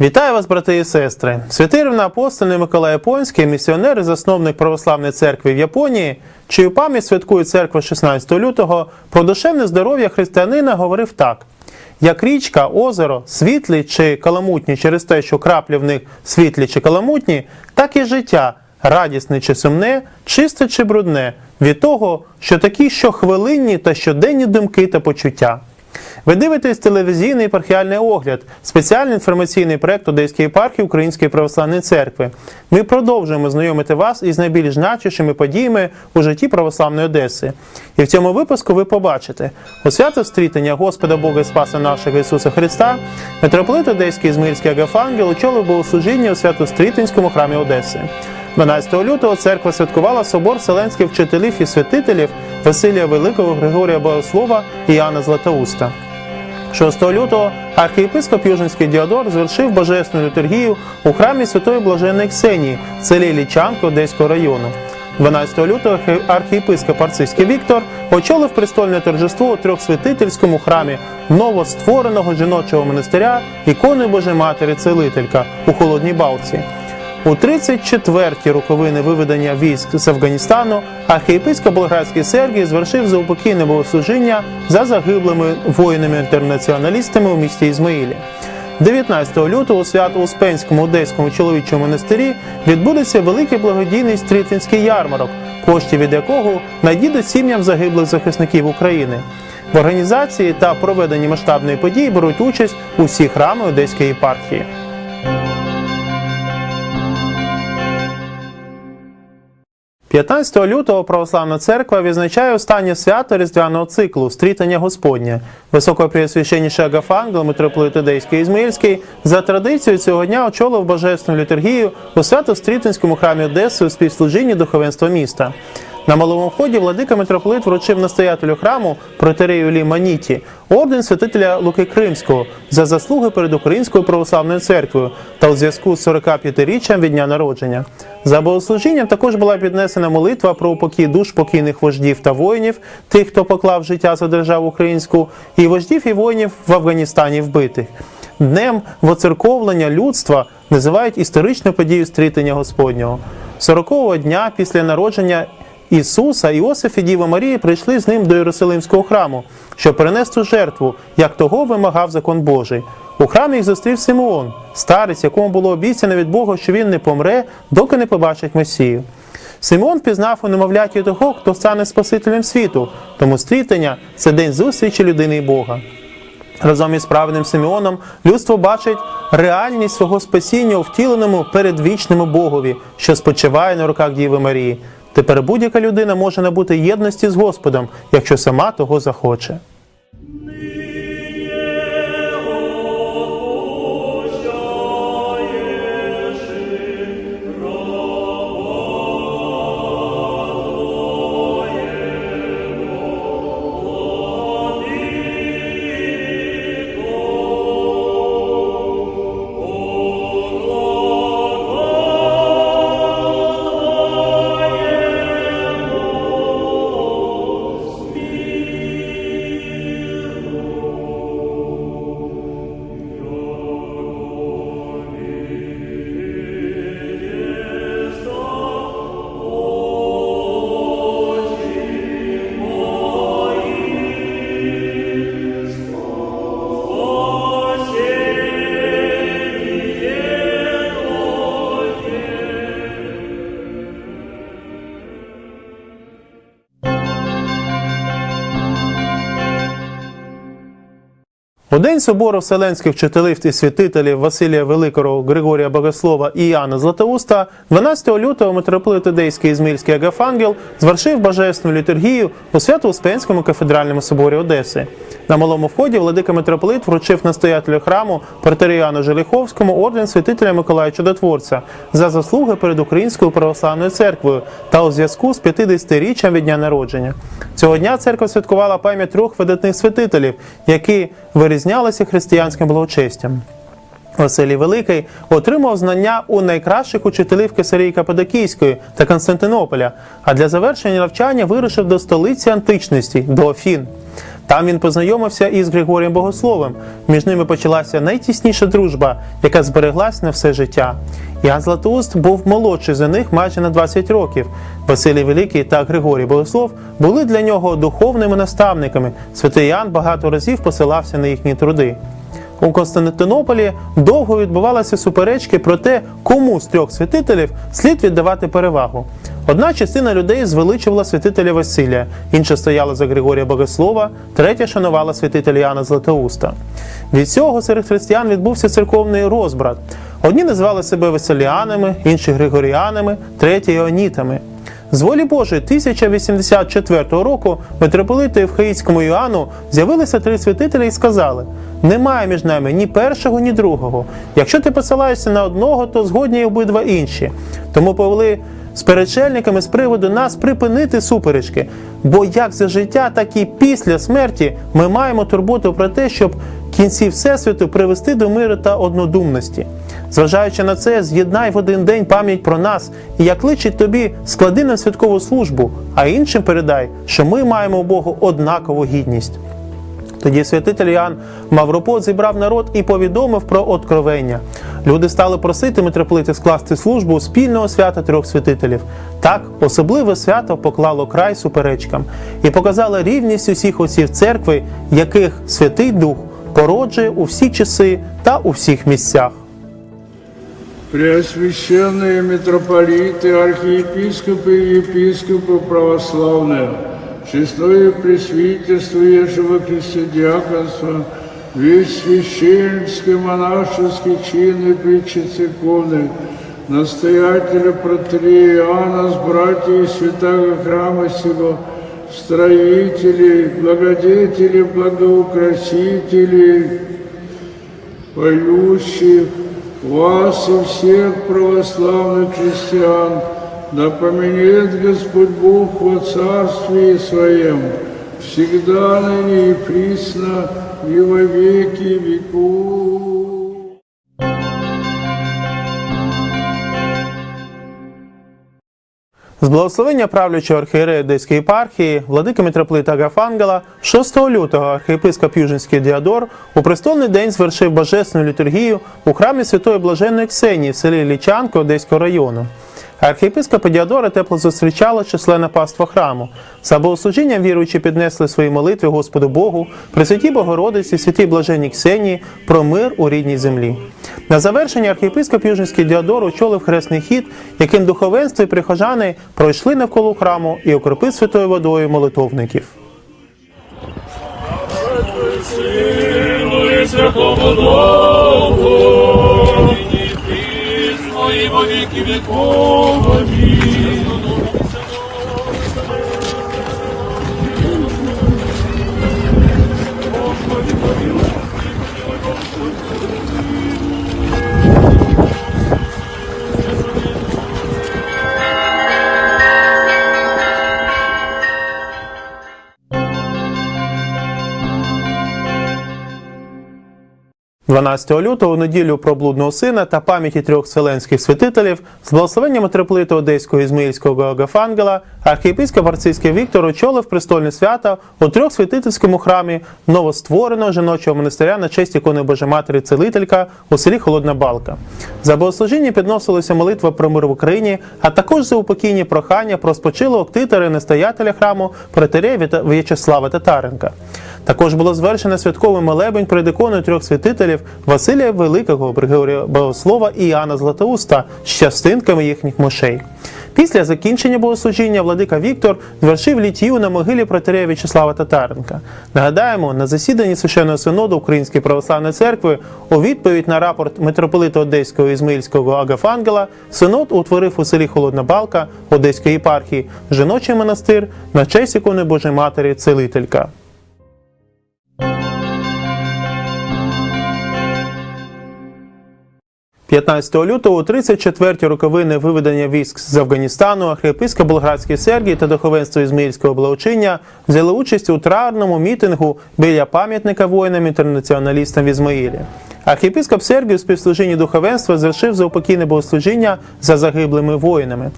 Вітаю вас, брати і сестри! Святий рівноапостольний Миколай Японський, місіонер і засновник православної церкви в Японії, чию пам'ять святкує церква 16 лютого, про душевне здоров'я християнина говорив так: як річка, озеро, світлі чи каламутні через те, що краплі в них світлі чи каламутні, так і життя, радісне чи сумне, чисте чи брудне, від того, що такі щохвилинні та щоденні думки та почуття. Ви дивитесь телевізійний епархіальний огляд, спеціальний інформаційний проект Одеської єпархії Української православної церкви. Ми продовжуємо знайомити вас із найбільш значущими подіями у житті православної Одеси. І в цьому випуску ви побачите у свято стрітення Господа Бога і Спаса нашого Ісуса Христа, митрополит Одеський Ізмаїльський Агафангел очолив богослужіння у свято-стрітинському храмі Одеси. 12 лютого церква святкувала собор вселенських вчителів і святителів Василія Великого, Григорія Богослова і Іоанна Златоуста. 6 лютого архієпископ Южинський Діодор звершив божественну літургію у храмі Святої Блаженної Ксенії в селі Лічанки Одеського району. 12 лютого архі- архієпископ Арцизький Віктор очолив престольне торжество у трьохсвятительському храмі новоствореного жіночого монастиря ікони Божої Матері Целителька у Холодній Балці. У 34-ті роковини виведення військ з Афганістану архієпископ Болградський Сергій звершив заупокійне богослужіння за загиблими воїнами-інтернаціоналістами у місті Ізмаїлі. 19 лютого у Свято-Успенському Одеському чоловічому монастирі відбудеться великий благодійний стрітинський ярмарок, коштів від якого надійдуть сім'ям загиблих захисників України. В організації та проведенні масштабної події беруть участь усі храми Одеської єпархії. 15 лютого Православна церква відзначає останнє свято різдвяного циклу стрітання Господнє. Високопреосвященніший Агафангел, митрополит Одеський Ізмаїльський, за традицією цього дня очолив божественну літургію у свято-стрітинському храмі Одеси у співслужінні духовенства міста. На малому вході владика митрополит вручив настоятелю храму протерею Лі Маніті орден святителя Луки Кримського за заслуги перед Українською православною церквою та у зв'язку з 45-річчям від дня народження. За богослужінням також була піднесена молитва про упокій душ покійних вождів та воїнів, тих, хто поклав життя за державу українську, і вождів і воїнів в Афганістані вбитих. Днем воцерковлення людства називають історичну подію стрітення Господнього. 40-го дня після народження Ісуса Іосиф і Діва Марія прийшли з ним до Єрусалимського храму, щоб принести жертву, як того вимагав закон Божий. У храмі їх зустрів Симеон, старець, якому було обіцяно від Бога, що він не помре, доки не побачить Месію. Симеон впізнав у немовляті того, хто стане Спасителем світу, тому стрітення це день зустрічі людини і Бога. Разом із праведним Симеоном людство бачить реальність свого спасіння у втіленому передвічному Богові, що спочиває на руках Діви Марії. Тепер будь-яка людина може набути єдності з Господом, якщо сама того захоче. У день собору вселенських вчителів і святителів Василія Великого, Григорія Богослова і Іоанна Златоуста 12 лютого митрополит Одеський Ізмільський Агафангел звершив божественну літургію у Свято-Успенському кафедральному соборі Одеси. На малому вході владика митрополит вручив настоятелю храму протеріану Желіховському орден святителя Миколая Чудотворця за заслуги перед Українською православною церквою та у зв'язку з 50-річчям від дня народження. Цього дня церква святкувала пам'ять трьох видатних святителів, які вирізнялися християнським благочестям. Василій Великий отримав знання у найкращих учителів Кесарії Каппадокійської та Константинополя, а для завершення навчання вирушив до столиці античності, до Афін. Там він познайомився із Григорієм Богословим. Між ними почалася найтісніша дружба, яка збереглась на все життя. Ян Златоуст був молодший за них майже на 20 років. Василій Великий та Григорій Богослов були для нього духовними наставниками. Святий Ян багато разів посилався на їхні труди. У Константинополі довго відбувалися суперечки про те, кому з трьох святителів слід віддавати перевагу. Одна частина людей звеличувала святителя Василія, інша стояла за Григорія Богослова, третя шанувала святителя Яна Златоуста. Від цього серед християн відбувся церковний розбрат. Одні називали себе Василіанами, інші Григоріанами, треті Іонітами. З волі Божої 1084 року митрополиту Євхаїцькому Іоанну з'явилися три святителі і сказали: немає між нами ні першого, ні другого. Якщо ти посилаєшся на одного, то згодні й обидва інші. Тому повели з перечельниками з приводу нас припинити суперечки. Бо як за життя, так і після смерті ми маємо турботу про те, щоб кінці Всесвіту привести до миру та однодумності. Зважаючи на це, з'єднай в один день пам'ять про нас, і як личить тобі, склади на святкову службу, а іншим передай, що ми маємо у Богу однакову гідність. Тоді святитель Іоанн Мавропот зібрав народ і повідомив про откровення. Люди стали просити митрополити скласти службу спільного свята трьох святителів. Так, особливе свято поклало край суперечкам і показало рівність усіх отців церкви, яких Святий Дух породжує у всі часи та у всіх місцях. Преосвященные митрополиты, архиепископы и епископы православные, честное пресвитерство Ежи во Христе диаконство, весь священнический монашеский чин и притчи церковный, настоятеля протерея Иоанна с братьями святого храма сего, строители, благодетели, благоукрасители, поющих, вас и всех православных христиан, да Господь Бог во Царстве Своем, всегда ныне и присно, и во веки веков. З благословення правлячого архієрея Одеської єпархії, владики митрополита Агафангела, 6 лютого архієпископ Южинський Діадор у престольний день звершив божественну літургію у храмі Святої Блаженної Ксенії в селі Лічанко Одеського району. Архієпископа Діадора тепло зустрічала численна паства храму. За богослужінням віруючі піднесли свої молитви Господу Богу, Пресвятій Богородиці, святій Блаженній Ксенії про мир у рідній землі. На завершення архієпископ Южинський Діадор очолив хресний хід, яким духовенство і прихожани пройшли навколо храму і окропив святою водою молитовників. Святому Духу, і во віки віков. 12 лютого у неділю про блудного сина та пам'яті трьох вселенських святителів з благословенням митрополита Одеського Ізмаїльського Агафангела архієпископ Арцизький Віктор очолив престольне свято у трьох святительському храмі новоствореного жіночого монастиря на честь ікони Божої Матері Целителька у селі Холодна Балка. За богослужіння підносилася молитва про мир в Україні, а також за упокійні прохання про спочилого ктитера настоятеля храму протерея В'ячеслава Татаренка. Також було звершено святковий молебень перед іконою трьох святителів Василія Великого, Григорія Богослова і Іоанна Златоуста з частинками їхніх мощей. Після закінчення богослужіння владика Віктор звершив літію на могилі протерея В'ячеслава Татаренка. Нагадаємо, на засіданні священного синоду Української православної церкви у відповідь на рапорт митрополита Одеського Ізмаїльського Агафангела синод утворив у селі Холодна Балка Одеської єпархії жіночий монастир на честь ікони Божої Матері Целителька. – 15 лютого у 34-ті роковини виведення військ з Афганістану архієпископ Болградський Сергій та духовенство Ізмаїльського благочиння взяли участь у траурному мітингу біля пам'ятника воїнам-інтернаціоналістам в Ізмаїлі. Архієпископ Сергій у співслужінні духовенства звершив заупокійне богослужіння за загиблими воїнами.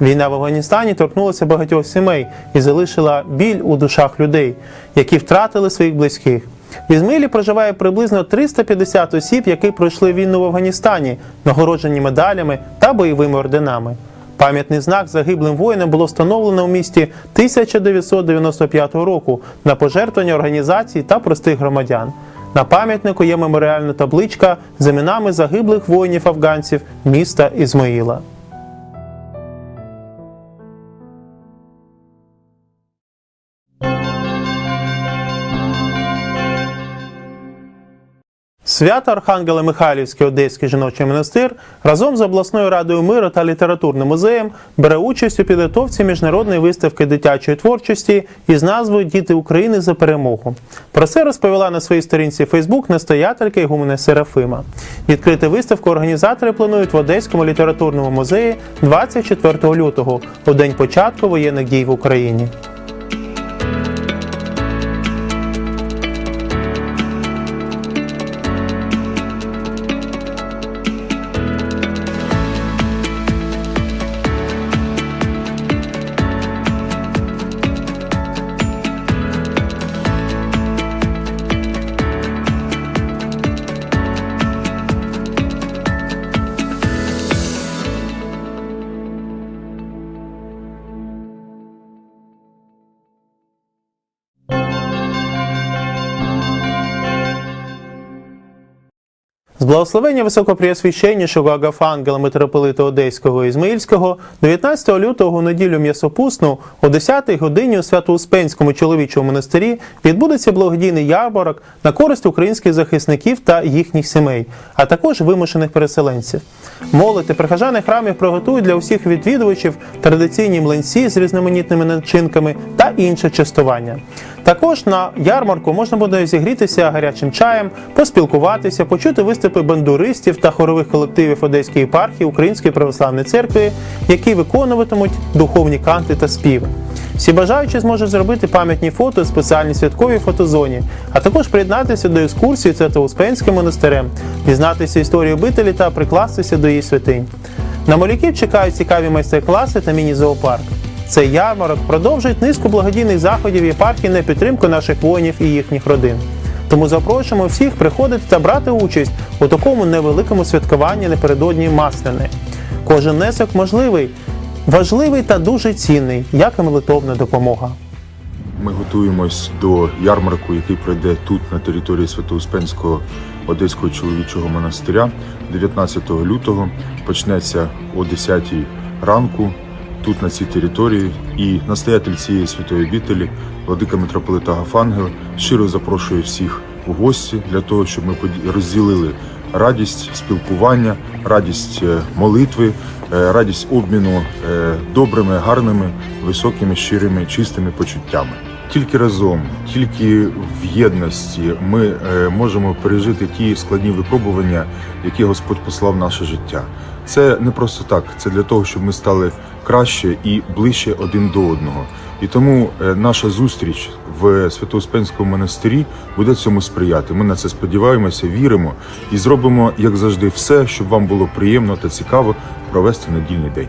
Війна в Афганістані торкнулася багатьох сімей і залишила біль у душах людей, які втратили своїх близьких. В Ізмаїлі проживає приблизно 350 осіб, які пройшли війну в Афганістані, нагороджені медалями та бойовими орденами. Пам'ятний знак загиблим воїнам було встановлено у місті 1995 року на пожертвування організацій та простих громадян. На пам'ятнику є меморіальна табличка з іменами загиблих воїнів афганців міста Ізмаїла. Свято Архангела Михайлівський Одеський жіночий монастир разом з обласною радою миру та літературним музеєм бере участь у підготовці міжнародної виставки дитячої творчості із назвою Діти України за перемогу. Про це розповіла на своїй сторінці Фейсбук настоятелька Ігумена Серафима. Відкрити виставку організатори планують в Одеському літературному музеї 24 лютого, у день початку воєнних дій в Україні. Благословення високопреосвященнішого Агафангела митрополита Одеського і Ізмаїльського 19 лютого неділю м'ясопусну о 10 годині у Свято-Успенському чоловічому монастирі відбудеться благодійний ярмарок на користь українських захисників та їхніх сімей, а також вимушених переселенців. І прихожани храмів приготують для усіх відвідувачів традиційні млинці з різноманітними начинками та інше частування. Також на ярмарку можна буде зігрітися гарячим чаєм, поспілкуватися, почути виступи бандуристів та хорових колективів Одеської єпархії Української православної церкви, які виконуватимуть духовні канти та співи. Всі бажаючі зможуть зробити пам'ятні фото у спеціальній святковій фотозоні, а також приєднатися до екскурсії Свято-Успенським монастирем, дізнатися історію обителі та прикластися до її святинь. На моляків чекають цікаві майстер-класи та міні-зоопарк. Цей ярмарок продовжить низку благодійних заходів єпархії на підтримку наших воїнів і їхніх родин. Тому запрошуємо всіх приходити та брати участь у такому невеликому святкуванні напередодні Масляни. Кожен внесок можливий, важливий та дуже цінний, як і молитовна допомога. Ми готуємось до ярмарку, який пройде тут, на території Свято-Успенського Одеського чоловічого монастиря 19 лютого. Почнеться о 10 ранку тут, на цій території. І настоятель цієї святої обітелі, владика митрополита Гафангел, щиро запрошує всіх у гості для того, щоб ми розділили радість спілкування, радість е, молитви, е, радість обміну е, добрими, гарними, високими, щирими, чистими почуттями. Тільки разом, тільки в єдності ми можемо пережити ті складні випробування, які Господь послав в наше життя. Це не просто так, це для того, щоб ми стали краще і ближче один до одного. І тому е, наша зустріч в Свято-Успенському монастирі буде цьому сприяти. Ми на це сподіваємося, віримо і зробимо, як завжди, все, щоб вам було приємно та цікаво провести недільний день.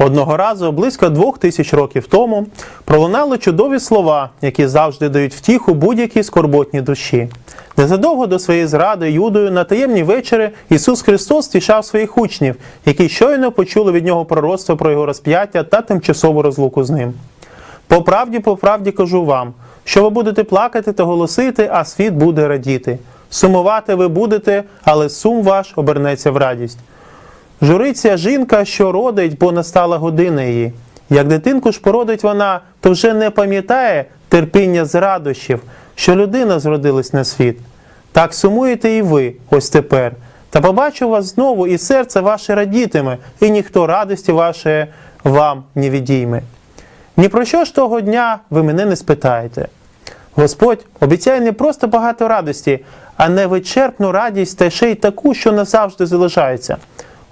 Одного разу, близько двох тисяч років тому, пролунали чудові слова, які завжди дають втіху будь-якій скорботній душі. Незадовго до своєї зради Юдою на таємні вечори Ісус Христос стішав своїх учнів, які щойно почули від нього пророцтво про його розп'яття та тимчасову розлуку з ним. По правді, по правді кажу вам, що ви будете плакати та голосити, а світ буде радіти. Сумувати ви будете, але сум ваш обернеться в радість. Журиться жінка, що родить, бо настала година її. Як дитинку ж породить вона, то вже не пам'ятає терпіння з радощів, що людина зродилась на світ. Так сумуєте і ви, ось тепер. Та побачу вас знову, і серце ваше радітиме, і ніхто радості вашої вам не відійме. Ні про що ж того дня ви мене не спитаєте. Господь обіцяє не просто багато радості, а невичерпну радість та ще й таку, що назавжди залишається.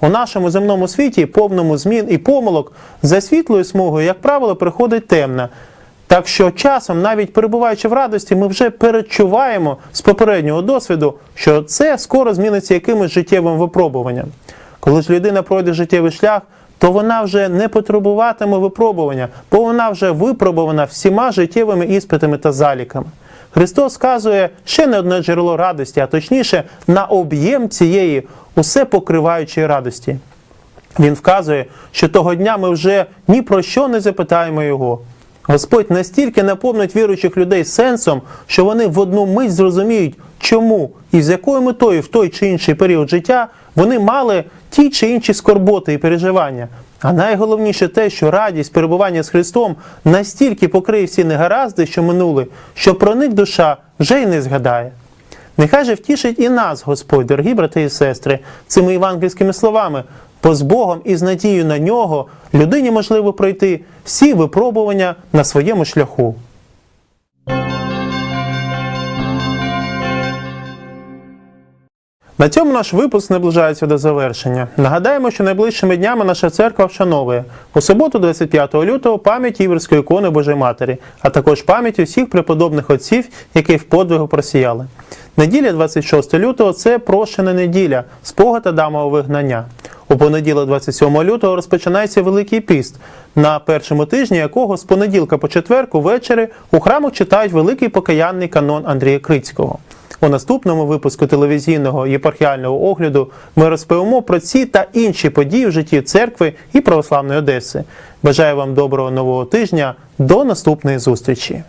У нашому земному світі, повному змін і помилок, за світлою смугою, як правило, приходить темна. Так що часом, навіть перебуваючи в радості, ми вже перечуваємо з попереднього досвіду, що це скоро зміниться якимось життєвим випробуванням. Коли ж людина пройде життєвий шлях, то вона вже не потребуватиме випробування, бо вона вже випробувана всіма життєвими іспитами та заліками. Христос сказує ще не одне джерело радості, а точніше на об'єм цієї усе покриваючої радості. Він вказує, що того дня ми вже ні про що не запитаємо його. Господь настільки наповнить віруючих людей сенсом, що вони в одну мить зрозуміють, чому і з якою метою в той чи інший період життя вони мали ті чи інші скорботи і переживання. А найголовніше те, що радість перебування з Христом настільки покриє всі негаразди, що минули, що про них душа вже й не згадає. Нехай же втішить і нас, Господь, дорогі брати і сестри, цими євангельськими словами, бо з Богом і з надією на нього людині можливо пройти всі випробування на своєму шляху. На цьому наш випуск наближається до завершення. Нагадаємо, що найближчими днями наша церква вшановує у суботу, 25 лютого, пам'ять Іверської ікони Божої Матері, а також пам'ять усіх преподобних отців, які в подвигу просіяли. Неділя 26 лютого це прощена неділя, спогад Адамового вигнання. У понеділок, 27 лютого, розпочинається Великий піст, на першому тижні якого з понеділка по четверку ввечері у храмах читають великий покаянний канон Андрія Крицького. У наступному випуску телевізійного єпархіального огляду ми розповімо про ці та інші події в житті церкви і православної Одеси. Бажаю вам доброго нового тижня. До наступної зустрічі!